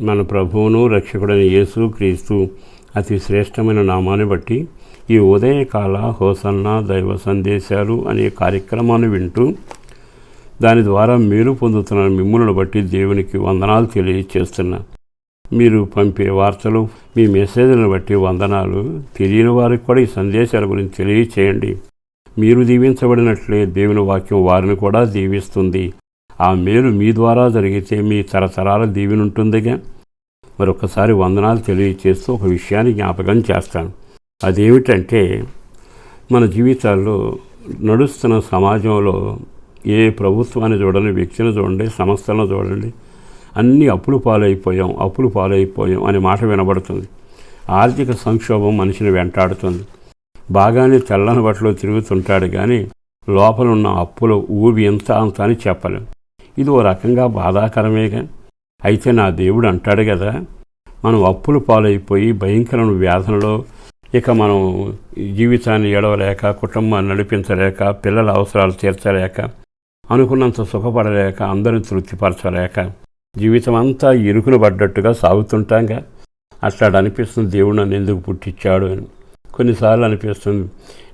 మన ప్రభువును రక్షకుడైన యేసు క్రీస్తు అతి శ్రేష్టమైన నామాన్ని బట్టి ఈ ఉదయకాల హోసన్న దైవ సందేశాలు అనే కార్యక్రమాన్ని వింటూ దాని ద్వారా మీరు పొందుతున్న మిమ్ములను బట్టి దేవునికి వందనాలు తెలియచేస్తున్నా. మీరు పంపే వార్తలు మీ మెసేజ్లను బట్టి వందనాలు తెలియని వారికి కూడా ఈ సందేశాల గురించి తెలియచేయండి. మీరు దీవించబడినట్లే దేవుని వాక్యం వారిని కూడా దీవిస్తుంది. ఆ మేలు మీ ద్వారా జరిగితే మీ తరతరాల దీవెనుంటుందిగా. మరొకసారి వందనాలు తెలియచేస్తూ ఒక విషయాన్ని జ్ఞాపకం చేస్తాను. అదేమిటంటే మన జీవితాల్లో నడుస్తున్న సమాజంలో ఏ ప్రభుత్వాన్ని చూడండి వ్యక్తిని చూడండి సంస్థలను చూడండి అన్నీ అప్పులు పాలైపోయాం అప్పులు పాలైపోయాం అనే మాట వినబడుతుంది. ఆర్థిక సంక్షోభం మనిషిని వెంటాడుతుంది. బాగానే తెల్లని బట్టలు తిరుగుతుంటాడు కానీ లోపల ఉన్న అప్పులు ఊబి ఎంత అంత అని చెప్పలేం. ఇది ఓ రకంగా బాధాకరమేగా అయితే నా దేవుడు అంటాడు కదా మనం అప్పులు పాలైపోయి భయంకరమైన వ్యాధనలో ఇక మనం జీవితాన్ని ఎడవలేక కుటుంబాన్ని నడిపించలేక పిల్లల అవసరాలు తీర్చలేక అనుకున్నంత సుఖపడలేక అందరిని తృప్తిపరచలేక జీవితం అంతా ఇరుకులు పడ్డట్టుగా సాగుతుంటాంగా అట్లాడు అనిపిస్తుంది దేవుడు నన్ను ఎందుకు పుట్టించాడు అని. కొన్నిసార్లు అనిపిస్తుంది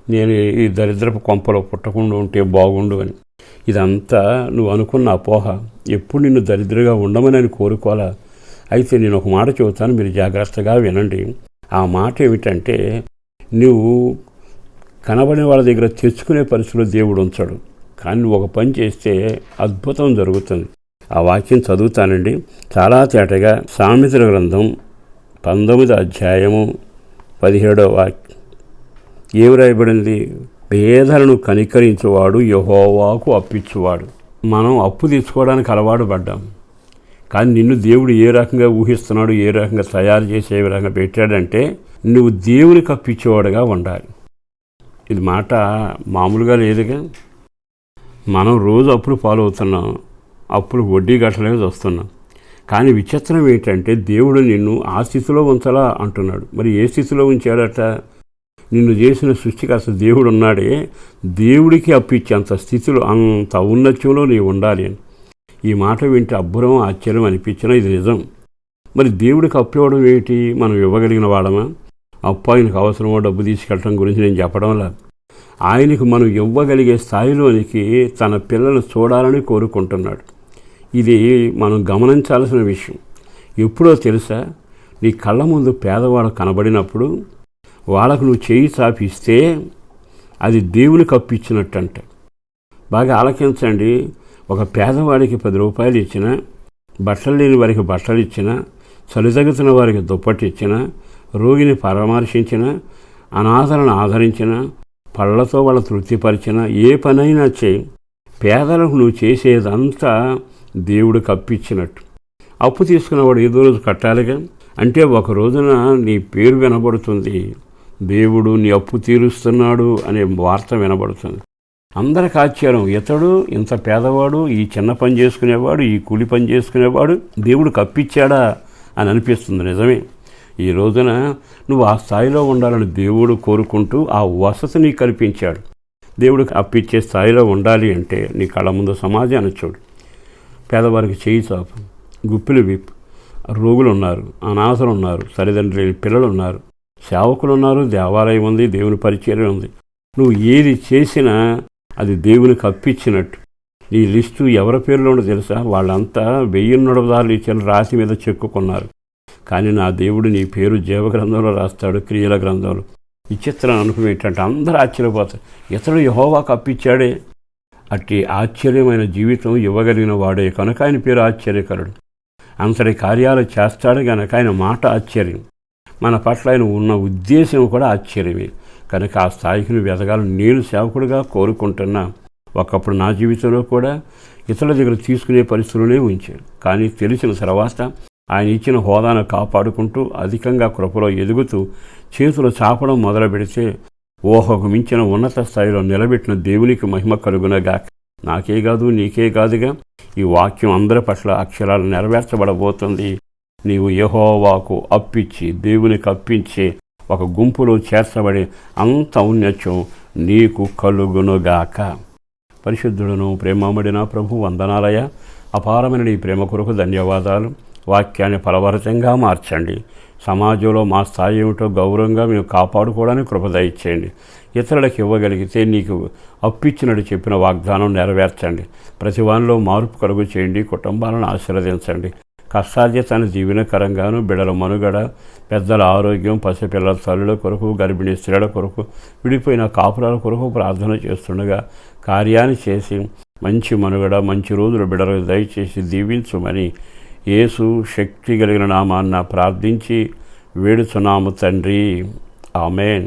నేను ఈ దరిద్రపు కొంపలో పుట్టకుండా ఉంటే బాగుండు అని. ఇదంతా నువ్వు అనుకున్న అపోహ. ఎప్పుడు నిన్ను దరిద్రగా ఉండమని అని కోరుకోవాలా? అయితే నేను ఒక మాట చెబుతాను మీరు జాగ్రత్తగా వినండి. ఆ మాట ఏమిటంటే నువ్వు కనబడిన వాళ్ళ దగ్గర తెచ్చుకునే పరిస్థితిలో దేవుడు ఉంచాడు. కానీ నువ్వు ఒక పని చేస్తే అద్భుతం జరుగుతుంది. ఆ వాక్యం చదువుతానండి. చాలా తేటగా సామెతల గ్రంథం పంతొమ్మిది అధ్యాయము పదిహేడవ వాక్యం ఏమి రాయబడింది పేదలను కనికరించేవాడు యహోవాకు అప్పించువాడు మనం అప్పు తీసుకోవడానికి అలవాటు పడ్డాం. కానీ నిన్ను దేవుడు ఏ రకంగా ఊహిస్తున్నాడు ఏ రకంగా తయారు చేసి ఏ రకంగా పెట్టాడంటే నువ్వు దేవునికి అప్పించేవాడుగా ఉండాలి. ఇది మాట మామూలుగా లేదుగా. మనం రోజు అప్పులు పాలవుతున్నాం అప్పులు వడ్డీ కట్టలేక వస్తున్నాం కానీ విచిత్రం ఏంటంటే దేవుడు నిన్ను ఆ స్థితిలో ఉంచాలా అంటున్నాడు. మరి ఏ స్థితిలో ఉంచాడట? నిన్ను చేసిన సృష్టికర్త దేవుడు ఉన్నాడే దేవుడికి అప్పించేంత స్థితిలో అంత ఔన్నత్యంలో నీవు ఉండాలి అని. ఈ మాట వింటే అబ్బురం ఆశ్చర్యం అనిపించినా ఇది నిజం. మరి దేవుడికి అప్పు ఇవ్వడం ఏమిటి? మనం ఇవ్వగలిగిన వాడమా? అప్పు ఆయనకు అవసరమో డబ్బు తీసుకెళ్ళటం గురించి నేను చెప్పడం లేదు. ఆయనకు మనం ఇవ్వగలిగే స్థాయిలోనికి తన పిల్లలు చూడాలని కోరుకుంటున్నాడు. ఇది మనం గమనించాల్సిన విషయం. ఎప్పుడో తెలుసా? నీ కళ్ళ ముందు పేదవాడు కనబడినప్పుడు వాళ్ళకు నువ్వు చేయి చాపిస్తే అది దేవునికి అంట బాగా ఆలకించండి. ఒక పేదవాడికి పది రూపాయలు ఇచ్చిన బట్టలు లేని వారికి బట్టలు ఇచ్చిన చలితగుతున్న వారికి దుప్పటి ఇచ్చిన రోగిని పరామర్శించిన అనాథలను ఆదరించిన పళ్ళతో వాళ్ళ తృప్తిపరిచిన ఏ పనైనా చేయి. పేదలకు నువ్వు చేసేదంతా దేవుడు కప్పించినట్టు అప్పు తీసుకున్నవాడు ఏదో రోజు కట్టాలిగా? అంటే ఒక రోజున నీ పేరు వినబడుతుంది. దేవుడు నీ అప్పు తీరుస్తున్నాడు అనే వార్త వినబడుతుంది. అందరికి ఆశ్చర్యం. ఇతడు ఇంత పేదవాడు ఈ చిన్న పని చేసుకునేవాడు ఈ కూలి పని చేసుకునేవాడు దేవుడు కప్పిచ్చాడా అని అనిపిస్తుంది నిజమే. ఈ రోజున నువ్వు ఆ స్థాయిలో ఉండాలని దేవుడు కోరుకుంటూ ఆ వసతిని కల్పించాడు. దేవుడికి అప్పిచ్చే స్థాయిలో ఉండాలి అంటే నీ కళ్ళ ముందు సమాజాన్ని చూడు. పేదవారికి చేయి చాపు. గుప్పిలు విప్పు. రోగులు ఉన్నారు. అనాథలు ఉన్నారు. తల్లిదండ్రులు పిల్లలు ఉన్నారు. సేవకులు ఉన్నారు దేవాలయం ఉంది దేవుని పరిచయం ఉంది. నువ్వు ఏది చేసినా అది దేవునికి అప్పించినట్టు నీ లిస్టు ఎవరి పేరులో ఉండో తెలుసా? వాళ్ళంతా వెయ్యి నడవదారులు ఇచ్చిన రాతి మీద చెక్కుకున్నారు. కానీ నా దేవుడు నీ పేరు జీవగ్రంథంలో రాస్తాడు క్రియల గ్రంథంలో. విచిత్రం అనుభవం ఏంటంటే అందరూ ఆశ్చర్యపోతారు. ఇతడు యహోవాకు అప్పించాడే అట్టి ఆశ్చర్యమైన జీవితం ఇవ్వగలిగిన వాడే. కనుక ఆయన పేరు ఆశ్చర్యకరుడు. అంతటి కార్యాలు చేస్తాడు కనుక ఆయన మాట ఆశ్చర్యం. మన పట్ల ఆయన ఉన్న ఉద్దేశం కూడా ఆశ్చర్యమే. కనుక ఆ స్థాయికి నువ్వు ఎదగాలని నేను సేవకుడిగా కోరుకుంటున్నా ఒకప్పుడు నా జీవితంలో కూడా ఇతరుల దగ్గర తీసుకునే పరిస్థితులనే ఉంచాను. కానీ తెలిసిన తర్వాత ఆయన ఇచ్చిన హోదాను కాపాడుకుంటూ అధికంగా కృపలో ఎదుగుతూ చేతులు చాపడం మొదలు పెడితే ఊహకు మించిన ఉన్నత స్థాయిలో నిలబెట్టిన దేవునికి మహిమ కలుగునగా. నాకే కాదు నీకే కాదుగా. ఈ వాక్యం అందరి పట్ల అక్షరాలు నెరవేర్చబడబోతుంది. నీవు యహోవాకు అప్పించి దేవునికి అప్పించి ఒక గుంపులో చేర్చబడి అంత ఔన్నత్యం నీకు కలుగునుగాక. పరిశుద్ధుడును ప్రేమమడిన ప్రభు వందనాలయ. అపారమైన నీ ప్రేమ కొరకు ధన్యవాదాలు. వాక్యాన్ని ఫలవరితంగా మార్చండి. సమాజంలో మా స్థాయి ఏమిటో గౌరవంగా మేము కాపాడుకోవడానికి కృపద ఇచ్చేయండి ఇతరులకు ఇవ్వగలిగితే నీకు అప్పిచ్చినట్టు చెప్పిన వాగ్దానం నెరవేర్చండి. ప్రతి వానిలో మార్పు కలుగు చేయండి. కుటుంబాలను ఆశీర్వదించండి. కష్టాధ్యతను జీవనకరంగాను బిడల మనుగడ పెద్దల ఆరోగ్యం పసిపిల్లల తల్లుల కొరకు గర్భిణీ స్త్రీల కొరకు విడిపోయిన కాపురాల కొరకు ప్రార్థన చేస్తుండగా కార్యాన్ని చేసి మంచి మనుగడ మంచి రోజులు బిడలకు దయచేసి దీవించుమని యేసు శక్తి కలిగిన నామాన్న ప్రార్థించి వేడుచున్నాము తండ్రి. ఆమెన్.